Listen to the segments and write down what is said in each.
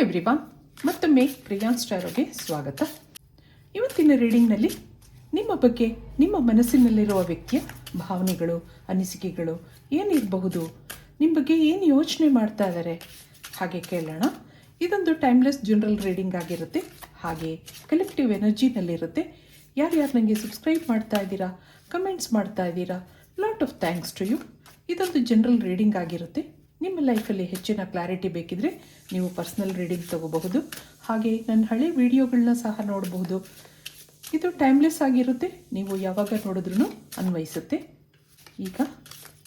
Everyone, ಮತ್ತೊಮ್ಮೆ ಪ್ರಿಯಾನ್ ಸ್ಟಾರೋಗೆ ಸ್ವಾಗತ. ಇವತ್ತಿನ ರೀಡಿಂಗ್ನಲ್ಲಿ ನಿಮ್ಮ ಬಗ್ಗೆ, ನಿಮ್ಮ ಮನಸ್ಸಿನಲ್ಲಿರುವ ವ್ಯಕ್ತಿಯ ಭಾವನೆಗಳು, ಅನಿಸಿಕೆಗಳು ಏನಿರಬಹುದು, ನಿಮ್ಮ ಬಗ್ಗೆ ಏನು ಯೋಚನೆ ಮಾಡ್ತಾ ಇದ್ದಾರೆ ಹಾಗೆ ಕೇಳೋಣ. ಇದೊಂದು ಟೈಮ್ಲೆಸ್ ಜನರಲ್ ರೀಡಿಂಗ್ ಆಗಿರುತ್ತೆ. ಹಾಗೆ ಕಲೆಕ್ಟಿವ್ ಎನರ್ಜಿನಲ್ಲಿರುತ್ತೆ ಯಾರ್ಯಾರು ನನಗೆ ಸಬ್ಸ್ಕ್ರೈಬ್ ಮಾಡ್ತಾ ಇದ್ದೀರಾ ಕಮೆಂಟ್ಸ್ ಮಾಡ್ತಾ ಇದ್ದೀರಾ lot of thanks to you ಇದೊಂದು ಜನರಲ್ ರೀಡಿಂಗ್ ಆಗಿರುತ್ತೆ. ನಿಮ್ಮ ಲೈಫಲ್ಲಿ ಹೆಚ್ಚಿನ ಕ್ಲಾರಿಟಿ ಬೇಕಿದ್ರೆ ನೀವು ಪರ್ಸ್ನಲ್ ರೀಡಿಂಗ್ ತಗೋಬಹುದು. ಹಾಗೆ ನನ್ನ ಹಳೆ ವಿಡಿಯೋಗಳನ್ನ ಸಹ ನೋಡಬಹುದು. ಇದು ಟೈಮ್ಲೆಸ್ ಆಗಿರುತ್ತೆ. ನೀವು ಯಾವಾಗ ನೋಡಿದ್ರೂ ಅನ್ವಯಿಸುತ್ತೆ. ಈಗ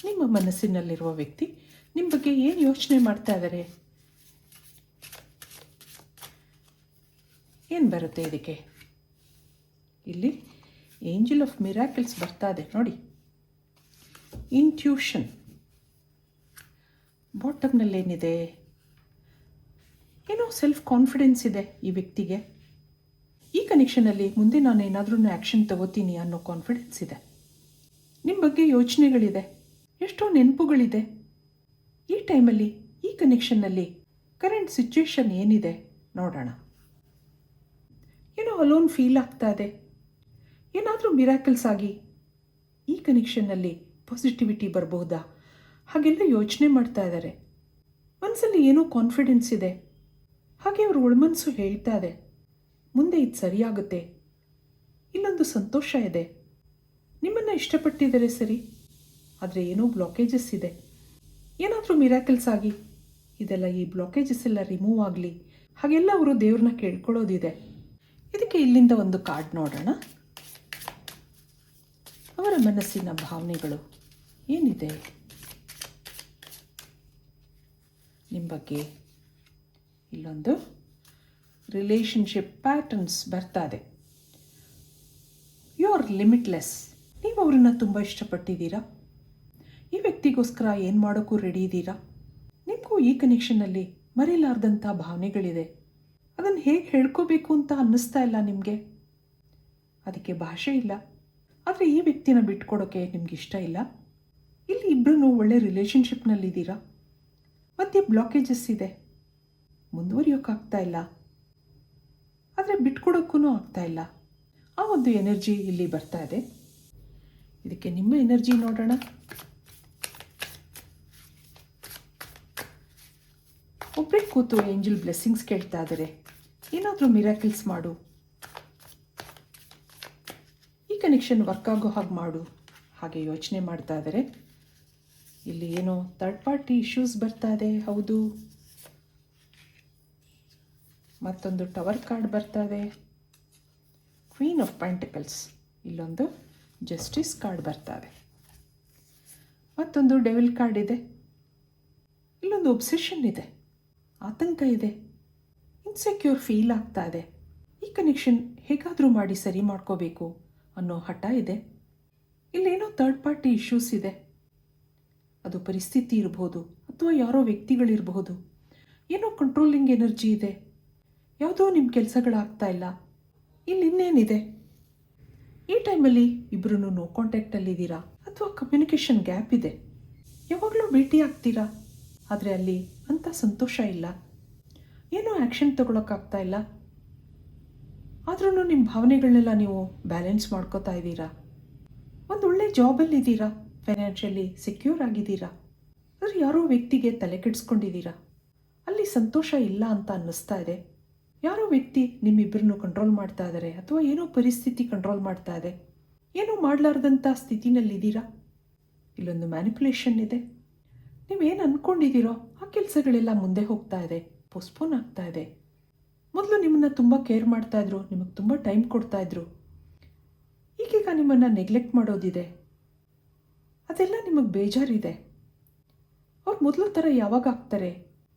ನಿಮ್ಮ ಮನಸ್ಸಿನಲ್ಲಿರುವ ವ್ಯಕ್ತಿ ನಿಮ್ಮ ಬಗ್ಗೆ ಏನು ಯೋಚನೆ ಮಾಡ್ತಾ ಇದ್ದಾರೆ ಏನು ಬರುತ್ತೆ ಇದಕ್ಕೆ? ಇಲ್ಲಿ ಏಂಜಲ್ ಆಫ್ ಮಿರಾಕಲ್ಸ್ ಬರ್ತಾ ಇದೆ. ನೋಡಿ. ಇಂಟ್ಯೂಷನ್ ಬಾಟಮ್ನಲ್ಲಿ ಏನಿದೆ? ಏನೋ ಸೆಲ್ಫ್ ಕಾನ್ಫಿಡೆನ್ಸ್ ಇದೆ ಈ ವ್ಯಕ್ತಿಗೆ. ಈ ಕನೆಕ್ಷನಲ್ಲಿ ಮುಂದೆ ನಾನು ಏನಾದರೂ ಆ್ಯಕ್ಷನ್ ತಗೋತೀನಿ ಅನ್ನೋ ಕಾನ್ಫಿಡೆನ್ಸ್ ಇದೆ. ನಿಮ್ಮ ಬಗ್ಗೆ ಯೋಚನೆಗಳಿದೆ. ಎಷ್ಟೋ ನೆನಪುಗಳಿದೆ. ಈ ಟೈಮಲ್ಲಿ ಈ ಕನೆಕ್ಷನ್ನಲ್ಲಿ ಕರೆಂಟ್ ಸಿಚುವೇಶನ್ ಏನಿದೆ ನೋಡೋಣ. ಏನೋ ಅಲೋನ್ ಫೀಲ್ ಆಗ್ತಾ ಇದೆ. ಏನಾದರೂ ಮಿರಾಕಲ್ಸ್ ಆಗಿ ಈ ಕನೆಕ್ಷನ್ನಲ್ಲಿ ಪಾಸಿಟಿವಿಟಿ ಬರಬಹುದಾ ಹಾಗೆಲ್ಲ ಯೋಚನೆ ಮಾಡ್ತಾ ಇದ್ದಾರೆ ಮನಸ್ಸಲ್ಲಿ ಏನೋ ಕಾನ್ಫಿಡೆನ್ಸ್ ಇದೆ. ಹಾಗೆ ಅವ್ರ ಒಳಮನಸ್ಸು ಹೇಳ್ತಾ ಇದೆ. ಮುಂದೆ ಇದು ಸರಿಯಾಗುತ್ತೆ. ಇಲ್ಲೊಂದು ಸಂತೋಷ ಇದೆ. ನಿಮ್ಮನ್ನು ಇಷ್ಟಪಟ್ಟಿದ್ದಾರೆ ಸರಿ. ಆದರೆ ಏನೋ ಬ್ಲಾಕೇಜಸ್ ಇದೆ. ಏನಾದರೂ ಮಿರಾಕಲ್ಸ್ ಆಗಿ, ಇದೆಲ್ಲ ಈ ಬ್ಲಾಕೇಜಸ್ ಎಲ್ಲ ರಿಮೂವ್ ಆಗಲಿ. ಹಾಗೆಲ್ಲ ಅವರು ದೇವ್ರನ್ನ ಕೇಳ್ಕೊಳ್ಳೋದಿದೆ. ಇದಕ್ಕೆ ಇಲ್ಲಿಂದ ಒಂದು ಕಾರ್ಡ್ ನೋಡೋಣ. ಅವರ ಮನಸ್ಸಿನ ಭಾವನೆಗಳು ಏನಿದೆ? ನಿಮ್ಮ ಬಗ್ಗೆ ಇಲ್ಲೊಂದು ರಿಲೇಷನ್ಶಿಪ್ ಪ್ಯಾಟರ್ನ್ಸ್ ಬರ್ತಾ ಇದೆ ಯು ಆರ್ ಲಿಮಿಟ್ಲೆಸ್ ನೀವು ಅವರನ್ನು ತುಂಬ ಇಷ್ಟಪಟ್ಟಿದ್ದೀರಾ? ಈ ವ್ಯಕ್ತಿಗೋಸ್ಕರ ಏನು ಮಾಡೋಕ್ಕೂ ರೆಡಿ ಇದ್ದೀರಾ? ನಿಮಗೂ ಈ ಕನೆಕ್ಷನ್ನಲ್ಲಿ ಮರೆಯಲಾರ್ದಂಥ ಭಾವನೆಗಳಿದೆ. ಅದನ್ನು ಹೇಗೆ ಹೇಳ್ಕೋಬೇಕು ಅಂತ ಅನ್ನಿಸ್ತಾ ಇಲ್ಲ ನಿಮಗೆ? ಅದಕ್ಕೆ ಭಾಷೆ ಇಲ್ಲ. ಆದರೆ ಈ ವ್ಯಕ್ತಿನ ಬಿಟ್ಕೊಡೋಕ್ಕೆ ನಿಮ್ಗೆ ಇಷ್ಟ ಇಲ್ಲ? ಇಲ್ಲಿ ಇಬ್ಬರೂ ಒಳ್ಳೆ ರಿಲೇಷನ್ಶಿಪ್ನಲ್ಲಿದ್ದೀರಾ ಮಧ್ಯೆ ಬ್ಲಾಕೇಜಸ್ ಇದೆ. ಮುಂದುವರಿಯೋಕ್ಕಾಗ್ತಾ ಇಲ್ಲ. ಆದರೆ ಬಿಟ್ಕೊಡೋಕ್ಕೂ ಆಗ್ತಾ ಇಲ್ಲ. ಆ ಒಂದು ಎನರ್ಜಿ ಇಲ್ಲಿ ಬರ್ತಾ ಇದೆ. ಇದಕ್ಕೆ ನಿಮ್ಮ ಎನರ್ಜಿ ನೋಡೋಣ. ಒಬ್ಬರೇ ಕೂತು ಏಂಜಲ್ ಬ್ಲೆಸ್ಸಿಂಗ್ಸ್ ಕೇಳ್ತಾ ಇದ್ದಾರೆ. ಏನಾದರೂ ಮಿರಾಕಲ್ಸ್ ಮಾಡು. ಈ ಕನೆಕ್ಷನ್ ವರ್ಕ್ ಆಗೋ ಹಾಗೆ ಮಾಡು. ಹಾಗೆ ಯೋಚನೆ ಮಾಡ್ತಾ ಇದ್ದಾರೆ. ಇಲ್ಲಿ ಏನೋ ಥರ್ಡ್ ಪಾರ್ಟಿ ಇಶ್ಯೂಸ್ ಬರ್ತಾ ಇದೆ, ಹೌದು. ಮತ್ತೊಂದು ಟವರ್ ಕಾರ್ಡ್ ಬರ್ತಾ ಇದೆ. ಕ್ವೀನ್ ಆಫ್ ಪ್ಯಾಂಟಿಕಲ್ಸ್ ಇಲ್ಲೊಂದು ಜಸ್ಟಿಸ್ ಕಾರ್ಡ್ ಬರ್ತಾ ಇದೆ. ಮತ್ತೊಂದು ಡೆವಿಲ್ ಕಾರ್ಡ್ ಇದೆ. ಇಲ್ಲೊಂದು ಒಬ್ಸೆಷನ್ ಇದೆ. ಆತಂಕ ಇದೆ. ಇನ್ಸೆಕ್ಯೂರ್ ಫೀಲ್ ಆಗ್ತಾ ಇದೆ. ಈ ಕನೆಕ್ಷನ್ ಹೇಗಾದರೂ ಮಾಡಿ ಸರಿ ಮಾಡ್ಕೋಬೇಕು ಅನ್ನೋ ಹಠ ಇದೆ. ಇಲ್ಲೇನೋ ಥರ್ಡ್ ಪಾರ್ಟಿ ಇಶ್ಯೂಸ್ ಇದೆ. ಅದು ಪರಿಸ್ಥಿತಿ ಇರಬಹುದು ಅಥವಾ ಯಾರೋ ವ್ಯಕ್ತಿಗಳಿರಬಹುದು ಏನೋ ಕಂಟ್ರೋಲಿಂಗ್ ಎನರ್ಜಿ ಇದೆ. ಯಾವುದೋ ನಿಮ್ಮ ಕೆಲಸಗಳಾಗ್ತಾ ಇಲ್ಲ. ಇಲ್ಲಿ ಇನ್ನೇನಿದೆ? ಈ ಟೈಮಲ್ಲಿ ಇಬ್ಬರೂ ನೋ ಕಾಂಟ್ಯಾಕ್ಟಲ್ಲಿದ್ದೀರಾ ಅಥವಾ ಕಮ್ಯುನಿಕೇಷನ್ ಗ್ಯಾಪ್ ಇದೆ? ಯಾವಾಗಲೂ ಭೇಟಿ ಆಗ್ತೀರಾ? ಆದರೆ ಅಲ್ಲಿ ಅಂಥ ಸಂತೋಷ ಇಲ್ಲ. ಏನೋ ಆ್ಯಕ್ಷನ್ ತಗೊಳಕ್ಕಾಗ್ತಾ ಇಲ್ಲ. ಆದ್ರೂ ನಿಮ್ಮ ಭಾವನೆಗಳನ್ನೆಲ್ಲ ನೀವು ಬ್ಯಾಲೆನ್ಸ್ ಮಾಡ್ಕೋತಾ ಇದ್ದೀರಾ? ಒಂದು ಒಳ್ಳೆ ಜಾಬಲ್ಲಿ ಇದ್ದೀರಾ ಫೈನಾನ್ಷಿಯಲಿ ಸೆಕ್ಯೂರ್ ಆಗಿದ್ದೀರಾ? ಅಂದರೆ ಯಾರೋ ವ್ಯಕ್ತಿಗೆ ತಲೆ ಕೆಡಿಸ್ಕೊಂಡಿದ್ದೀರಾ? ಅಲ್ಲಿ ಸಂತೋಷ ಇಲ್ಲ ಅಂತ ಅನ್ನಿಸ್ತಾ ಇದೆ. ಯಾರೋ ವ್ಯಕ್ತಿ ನಿಮ್ಮಿಬ್ಬರನ್ನು ಕಂಟ್ರೋಲ್ ಮಾಡ್ತಾ ಇದ್ದಾರೆ ಅಥವಾ ಏನೋ ಪರಿಸ್ಥಿತಿ ಕಂಟ್ರೋಲ್ ಮಾಡ್ತಾ ಇದೆ? ಏನೋ ಮಾಡಲಾರ್ದಂಥ ಸ್ಥಿತಿನಲ್ಲಿದ್ದೀರಾ? ಇಲ್ಲೊಂದು ಮ್ಯಾನಿಪುಲೇಷನ್ ಇದೆ. ನೀವೇನು ಅಂದ್ಕೊಂಡಿದ್ದೀರೋ ಆ ಕೆಲಸಗಳೆಲ್ಲ ಮುಂದೆ ಹೋಗ್ತಾ ಇದೆ ಪೋಸ್ಟ್ಪೋನ್ ಆಗ್ತಾ ಇದೆ. ಮೊದಲು ನಿಮ್ಮನ್ನು ತುಂಬ ಕೇರ್ ಮಾಡ್ತಾಯಿದ್ರು ನಿಮಗೆ ತುಂಬ ಟೈಮ್ ಕೊಡ್ತಾಯಿದ್ರು ಈಗೀಗ ನಿಮ್ಮನ್ನು ನೆಗ್ಲೆಕ್ಟ್ ಮಾಡೋದಿದೆ. ಅದೆಲ್ಲ ನಿಮಗೆ ಬೇಜಾರಿದೆ? ಅವ್ರು ಮೊದಲು ಥರ ಯಾವಾಗ ಆಗ್ತಾರೆ?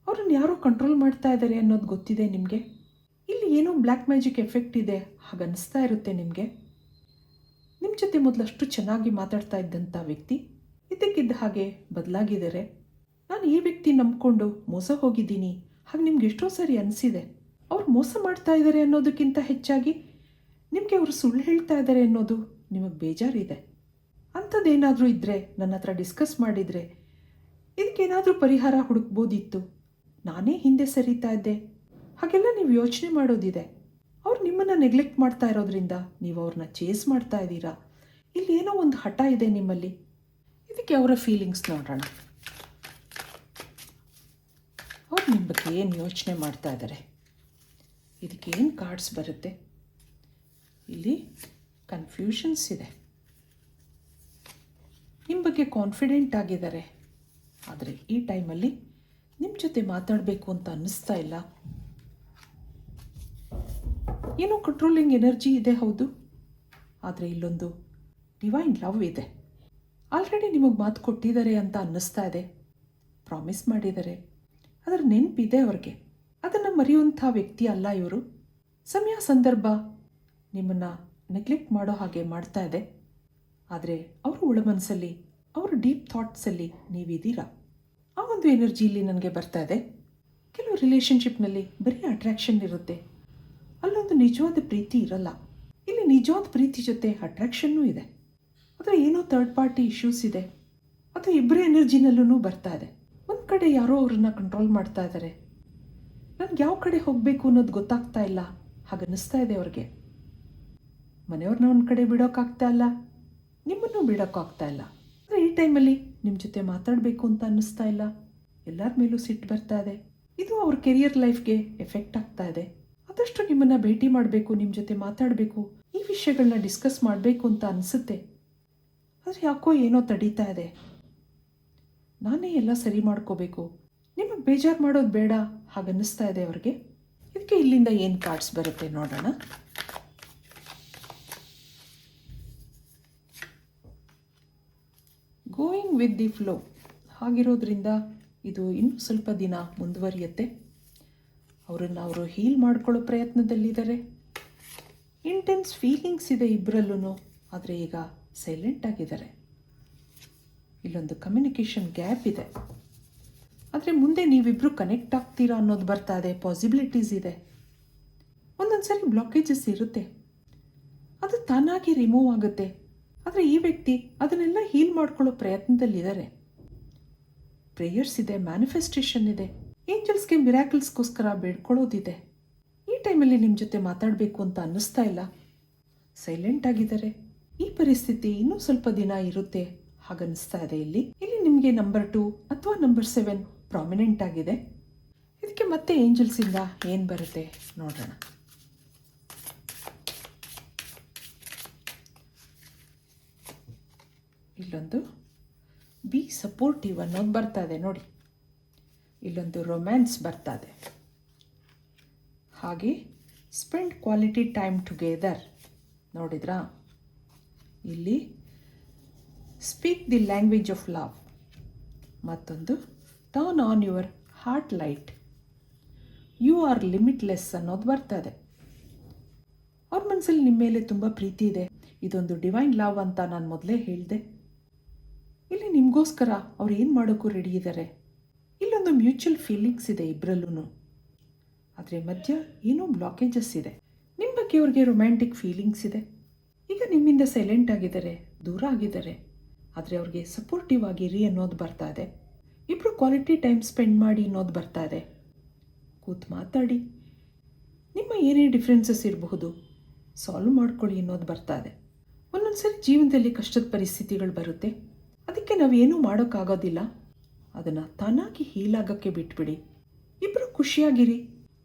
ಅವ್ರನ್ನ ಯಾರೋ ಕಂಟ್ರೋಲ್ ಮಾಡ್ತಾ ಇದ್ದಾರೆ ಅನ್ನೋದು ಗೊತ್ತಿದೆ ನಿಮಗೆ? ಇಲ್ಲಿ ಏನೋ ಬ್ಲ್ಯಾಕ್ ಮ್ಯಾಜಿಕ್ ಎಫೆಕ್ಟ್ ಇದೆ ಹಾಗೆ ಅನಿಸ್ತಾ ಇರುತ್ತೆ ನಿಮಗೆ? ನಿಮ್ಮ ಜೊತೆ ಮೊದಲಷ್ಟು ಚೆನ್ನಾಗಿ ಮಾತಾಡ್ತಾ ಇದ್ದಂಥ ವ್ಯಕ್ತಿ ಇದ್ದಕ್ಕಿದ್ದ ಹಾಗೆ ಬದಲಾಗಿದ್ದಾರೆ ನಾನು ಈ ವ್ಯಕ್ತಿ ನಂಬ್ಕೊಂಡು ಮೋಸ ಹೋಗಿದ್ದೀನಿ, ಹಾಗೆ ನಿಮ್ಗೆ ಎಷ್ಟೋ ಸರಿ ಅನಿಸಿದೆ. ಅವ್ರು ಮೋಸ ಮಾಡ್ತಾ ಇದ್ದಾರೆ ಅನ್ನೋದಕ್ಕಿಂತ ಹೆಚ್ಚಾಗಿ ನಿಮಗೆ ಅವರು ಸುಳ್ಳು ಹೇಳ್ತಾ ಇದ್ದಾರೆ ಅನ್ನೋದು ನಿಮಗೆ ಬೇಜಾರಿದೆ. ಅಂಥದ್ದೇನಾದರೂ ಇದ್ದರೆ ನನ್ನ ಹತ್ರ ಡಿಸ್ಕಸ್ ಮಾಡಿದರೆ ಇದಕ್ಕೇನಾದರೂ ಪರಿಹಾರ ಹುಡುಕ್ಬೋದಿತ್ತು. ನಾನೇ ಹಿಂದೆ ಸರಿತಾ ಇದ್ದೆ. ಹಾಗೆಲ್ಲ ನೀವು ಯೋಚನೆ ಮಾಡೋದಿದೆ. ಅವ್ರು ನಿಮ್ಮನ್ನು ನೆಗ್ಲೆಕ್ಟ್ ಮಾಡ್ತಾ ಇರೋದ್ರಿಂದ ನೀವು ಅವ್ರನ್ನ ಚೇಸ್ ಮಾಡ್ತಾ ಇದ್ದೀರಾ? ಇಲ್ಲಿ ಏನೋ ಒಂದು ಹಠ ಇದೆ ನಿಮ್ಮಲ್ಲಿ. ಇದಕ್ಕೆ ಅವರ ಫೀಲಿಂಗ್ಸ್ ನೋಡೋಣ. ಅವ್ರು ನಿಮ್ಮ ಬಗ್ಗೆ ಏನು ಯೋಚನೆ ಮಾಡ್ತಾ ಇದ್ದಾರೆ ಇದಕ್ಕೆ ಏನು ಕಾರ್ಡ್ಸ್ ಬರುತ್ತೆ? ಇಲ್ಲಿ ಕನ್ಫ್ಯೂಷನ್ಸ್ ಇದೆ. ನಿಮ್ಮ ಬಗ್ಗೆ ಕಾನ್ಫಿಡೆಂಟ್ ಆಗಿದ್ದಾರೆ. ಆದರೆ ಈ ಟೈಮಲ್ಲಿ ನಿಮ್ಮ ಜೊತೆ ಮಾತಾಡಬೇಕು ಅಂತ ಅನ್ನಿಸ್ತಾ ಇಲ್ಲ. ಏನೋ ಕಂಟ್ರೋಲಿಂಗ್ ಎನರ್ಜಿ ಇದೆ ಹೌದು. ಆದರೆ ಇಲ್ಲೊಂದು ಡಿವೈನ್ ಲವ್ ಇದೆ. ಆಲ್ರೆಡಿ ನಿಮಗೆ ಮಾತು ಕೊಟ್ಟಿದ್ದಾರೆ ಅಂತ ಅನ್ನಿಸ್ತಾ ಇದೆ. ಪ್ರಾಮಿಸ್ ಮಾಡಿದ್ದಾರೆ. ಅದರ ನೆನಪಿದೆ ಅವ್ರಿಗೆ. ಅದನ್ನು ಮರೆಯುವಂಥ ವ್ಯಕ್ತಿ ಅಲ್ಲ ಇವರು. ಸಮಯ, ಸಂದರ್ಭ ನಿಮ್ಮನ್ನು ನೆಗ್ಲೆಕ್ಟ್ ಮಾಡೋ ಹಾಗೆ ಮಾಡ್ತಾ ಇದೆ. ಆದರೆ ಅವರ ಒಳಮನಸ್ಸಲ್ಲಿ ಅವರ ಡೀಪ್ ಥಾಟ್ಸಲ್ಲಿ ನೀವಿದ್ದೀರಾ? ಆ ಒಂದು ಎನರ್ಜಿ ಇಲ್ಲಿ ನನಗೆ ಬರ್ತಾ ಇದೆ. ಕೆಲವು ರಿಲೇಷನ್ಶಿಪ್ನಲ್ಲಿ ಬರೀ ಅಟ್ರಾಕ್ಷನ್ ಇರುತ್ತೆ. ಅಲ್ಲೊಂದು ನಿಜವಾದ ಪ್ರೀತಿ ಇರಲ್ಲ. ಇಲ್ಲಿ ನಿಜವಾದ ಪ್ರೀತಿ ಜೊತೆ ಅಟ್ರಾಕ್ಷನ್ನೂ ಇದೆ. ಅಥವಾ ಏನೋ ಥರ್ಡ್ ಪಾರ್ಟಿ ಇಶ್ಯೂಸ್ ಇದೆ. ಅಥವಾ ಇಬ್ಬರ ಎನರ್ಜಿನಲ್ಲೂ ಬರ್ತಾ ಇದೆ. ಒಂದು ಕಡೆ ಯಾರೋ ಅವ್ರನ್ನ ಕಂಟ್ರೋಲ್ ಮಾಡ್ತಾ ಇದ್ದಾರೆ ನನಗೆ ಯಾವ ಕಡೆ ಹೋಗಬೇಕು ಅನ್ನೋದು ಗೊತ್ತಾಗ್ತಾ ಇಲ್ಲ. ಹಾಗನ್ನಿಸ್ತಾ ಇದೆ ಅವ್ರಿಗೆ. ಮನೆಯವ್ರನ್ನ ಒಂದು ಕಡೆ ಬಿಡೋಕ್ಕಾಗ್ತಾ ಇಲ್ಲ. ನಿಮ್ಮನ್ನು ಬಿಡೋಕ್ಕಾಗ್ತಾ ಇಲ್ಲ. ಈ ಟೈಮಲ್ಲಿ ನಿಮ್ಮ ಜೊತೆ ಮಾತಾಡಬೇಕು ಅಂತ ಅನ್ನಿಸ್ತಾ ಇಲ್ಲ. ಎಲ್ಲರ ಮೇಲೂ ಸಿಟ್ಟು ಬರ್ತಾ ಇದೆ. ಇದು ಅವ್ರ ಕೆರಿಯರ್ ಲೈಫ್ಗೆ ಎಫೆಕ್ಟ್ ಆಗ್ತಾ ಇದೆ. ಆದಷ್ಟು ನಿಮ್ಮನ್ನು ಭೇಟಿ ಮಾಡಬೇಕು ನಿಮ್ಮ ಜೊತೆ ಮಾತಾಡಬೇಕು, ಈ ವಿಷಯಗಳನ್ನ ಡಿಸ್ಕಸ್ ಮಾಡಬೇಕು ಅಂತ ಅನಿಸುತ್ತೆ. ಆದರೆ ಯಾಕೋ ಏನೋ ತಡೀತಾ ಇದೆ. ನಾನೇ ಎಲ್ಲ ಸರಿ ಮಾಡ್ಕೋಬೇಕು. ನಿಮಗೆ ಬೇಜಾರು ಮಾಡೋದು ಬೇಡ ಹಾಗನ್ನಿಸ್ತಾ ಇದೆ ಅವ್ರಿಗೆ. ಇದಕ್ಕೆ ಇಲ್ಲಿಂದ ಏನು ಕಾರ್ಡ್ಸ್ ಬರುತ್ತೆ ನೋಡೋಣ. ವಿತ್ ದಿ ಫ್ಲೋ ಹಾಗಿರೋದ್ರಿಂದ ಇದು ಇನ್ನೂ ಸ್ವಲ್ಪ ದಿನ ಮುಂದುವರಿಯುತ್ತೆ. ಅವರನ್ನು ಅವರು ಹೀಲ್ ಮಾಡ್ಕೊಳ್ಳೋ ಪ್ರಯತ್ನದಲ್ಲಿದ್ದಾರೆ. ಇಂಟೆನ್ಸ್ ಫೀಲಿಂಗ್ಸ್ ಇದೆ ಇಬ್ಬರಲ್ಲೂ ಆದರೆ ಈಗ ಸೈಲೆಂಟ್ ಆಗಿದ್ದಾರೆ. ಇಲ್ಲೊಂದು ಕಮ್ಯುನಿಕೇಷನ್ ಗ್ಯಾಪ್ ಇದೆ. ಆದರೆ ಮುಂದೆ ನೀವಿಬ್ಬರು ಕನೆಕ್ಟ್ ಆಗ್ತೀರಾ ಅನ್ನೋದು ಬರ್ತಾ ಇದೆ ಪಾಸಿಬಿಲಿಟೀಸ್ ಇದೆ. ಒಂದೊಂದು ಸರಿ ಬ್ಲಾಕೇಜಸ್ ಇರುತ್ತೆ. ಅದು ತಾನಾಗಿ ರಿಮೂವ್ ಆಗುತ್ತೆ. ಆದರೆ ಈ ವ್ಯಕ್ತಿ ಅದನ್ನೆಲ್ಲ ಹೀಲ್ ಮಾಡ್ಕೊಳ್ಳೋ ಪ್ರಯತ್ನದಲ್ಲಿದ್ದಾರೆ. ಪ್ರೇಯರ್ಸ್ ಇದೆ ಮ್ಯಾನಿಫೆಸ್ಟೇಷನ್ ಇದೆ. ಏಂಜಲ್ಸ್ಗೆ ಮಿರಾಕಲ್ಸ್ಗೋಸ್ಕರ ಬೇಡ್ಕೊಳ್ಳೋದಿದೆ. ಈ ಟೈಮಲ್ಲಿ ನಿಮ್ಮ ಜೊತೆ ಮಾತಾಡಬೇಕು ಅಂತ ಅನ್ನಿಸ್ತಾ ಇಲ್ಲ. ಸೈಲೆಂಟ್ ಆಗಿದ್ದಾರೆ. ಈ ಪರಿಸ್ಥಿತಿ ಇನ್ನೂ ಸ್ವಲ್ಪ ದಿನ ಇರುತ್ತೆ ಹಾಗನ್ನಿಸ್ತಾ ಇದೆ ಇಲ್ಲಿ. ಇಲ್ಲಿ ನಿಮಗೆ ನಂಬರ್ ಟು ಅಥವಾ ನಂಬರ್ ಸೆವೆನ್ ಪ್ರಾಮಿನೆಂಟ್ ಆಗಿದೆ. ಇದಕ್ಕೆ ಮತ್ತೆ ಏಂಜಲ್ಸಿಂದ ಏನು ಬರುತ್ತೆ ನೋಡೋಣ. ಇಲ್ಲೊಂದು ಬಿ ಸಪೋರ್ಟಿವ್ ಅನ್ನೋದು ಬರ್ತಾ ಇದೆ ನೋಡಿ. ಇಲ್ಲೊಂದು ರೊಮ್ಯಾನ್ಸ್ ಬರ್ತಾ ಇದೆ ಹಾಗೆ ಸ್ಪೆಂಡ್ ಕ್ವಾಲಿಟಿ ಟೈಮ್ ಟುಗೆದರ್ ನೋಡಿದ್ರಾ? ಇಲ್ಲಿ speak the language of love ಮತ್ತೊಂದು turn on your heart light you are limitless ಅನ್ನೋದು ಬರ್ತದೆ. ಅವ್ರ ಮನಸ್ಸಲ್ಲಿ ನಿಮ್ಮ ಮೇಲೆ ತುಂಬ ಪ್ರೀತಿ ಇದೆ. ಇದೊಂದು ಡಿವೈನ್ ಲವ್ ಅಂತ ನಾನು ಮೊದಲೇ ಹೇಳಿದೆ. ಇಲ್ಲಿ ನಿಮಗೋಸ್ಕರ ಅವ್ರು ಏನು ಮಾಡೋಕ್ಕೂ ರೆಡಿ ಇದ್ದಾರೆ ಇಲ್ಲೊಂದು ಮ್ಯೂಚುವಲ್ ಫೀಲಿಂಗ್ಸ್ ಇದೆ ಇಬ್ಬರಲ್ಲೂ ಆದರೆ ಮಧ್ಯ ಏನೋ ಬ್ಲಾಕೇಜಸ್ ಇದೆ. ನಿಮ್ಮ ಬಗ್ಗೆ ಅವ್ರಿಗೆ ರೊಮ್ಯಾಂಟಿಕ್ ಫೀಲಿಂಗ್ಸ್ ಇದೆ. ಈಗ ನಿಮ್ಮಿಂದ ಸೈಲೆಂಟ್ ಆಗಿದ್ದಾರೆ, ದೂರ ಆಗಿದ್ದಾರೆ. ಆದರೆ ಅವ್ರಿಗೆ ಸಪೋರ್ಟಿವ್ ಆಗಿರಿ ಅನ್ನೋದು ಬರ್ತಾ ಇದೆ. ಇಬ್ಬರು ಕ್ವಾಲಿಟಿ ಟೈಮ್ ಸ್ಪೆಂಡ್ ಮಾಡಿ ಅನ್ನೋದು ಬರ್ತಾ ಇದೆ. ಕೂತು ಮಾತಾಡಿ. ನಿಮ್ಮ ಏನೇ ಡಿಫ್ರೆನ್ಸಸ್ ಇರಬಹುದು ಸಾಲ್ವ್ ಮಾಡ್ಕೊಳ್ಳಿ ಅನ್ನೋದು ಬರ್ತಾ ಇದೆ. ಒಂದೊಂದು ಸರಿ ಜೀವನದಲ್ಲಿ ಕಷ್ಟದ ಪರಿಸ್ಥಿತಿಗಳು ಬರುತ್ತೆ. ಅದಕ್ಕೆ ನಾವೇನೂ ಮಾಡೋಕ್ಕಾಗೋದಿಲ್ಲ. ಅದನ್ನು ತಾನಾಗಿ ಹೀಲಾಗೋಕ್ಕೆ ಬಿಟ್ಬಿಡಿ. ಇಬ್ಬರು ಖುಷಿಯಾಗಿರಿ.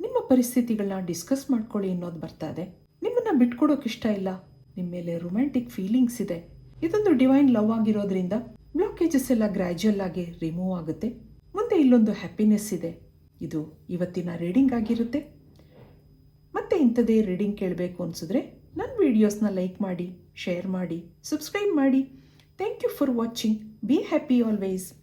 ನಿಮ್ಮ ಪರಿಸ್ಥಿತಿಗಳನ್ನ ಡಿಸ್ಕಸ್ ಮಾಡ್ಕೊಳ್ಳಿ ಅನ್ನೋದು ಬರ್ತಾ ಇದೆ. ನಿಮ್ಮನ್ನು ಬಿಟ್ಕೊಡೋಕೆ ಇಷ್ಟ ಇಲ್ಲ. ನಿಮ್ಮ ಮೇಲೆ ರೊಮ್ಯಾಂಟಿಕ್ ಫೀಲಿಂಗ್ಸ್ ಇದೆ. ಇದೊಂದು ಡಿವೈನ್ ಲವ್ ಆಗಿರೋದ್ರಿಂದ ಬ್ಲಾಕೇಜಸ್ ಎಲ್ಲ ಗ್ರ್ಯಾಜುವಲ್ ಆಗಿ ರಿಮೂವ್ ಆಗುತ್ತೆ. ಮುಂದೆ ಇಲ್ಲೊಂದು ಹ್ಯಾಪಿನೆಸ್ ಇದೆ. ಇದು ಇವತ್ತಿನ ರೀಡಿಂಗ್ ಆಗಿರುತ್ತೆ. ಮತ್ತೆ ಇಂಥದೇ ರೀಡಿಂಗ್ ಕೇಳಬೇಕು ಅನಿಸಿದ್ರೆ ನನ್ನ ವಿಡಿಯೋಸ್ನ ಲೈಕ್ ಮಾಡಿ ಶೇರ್ ಮಾಡಿ ಸಬ್ಸ್ಕ್ರೈಬ್ ಮಾಡಿ. Thank you for watching. Be happy always.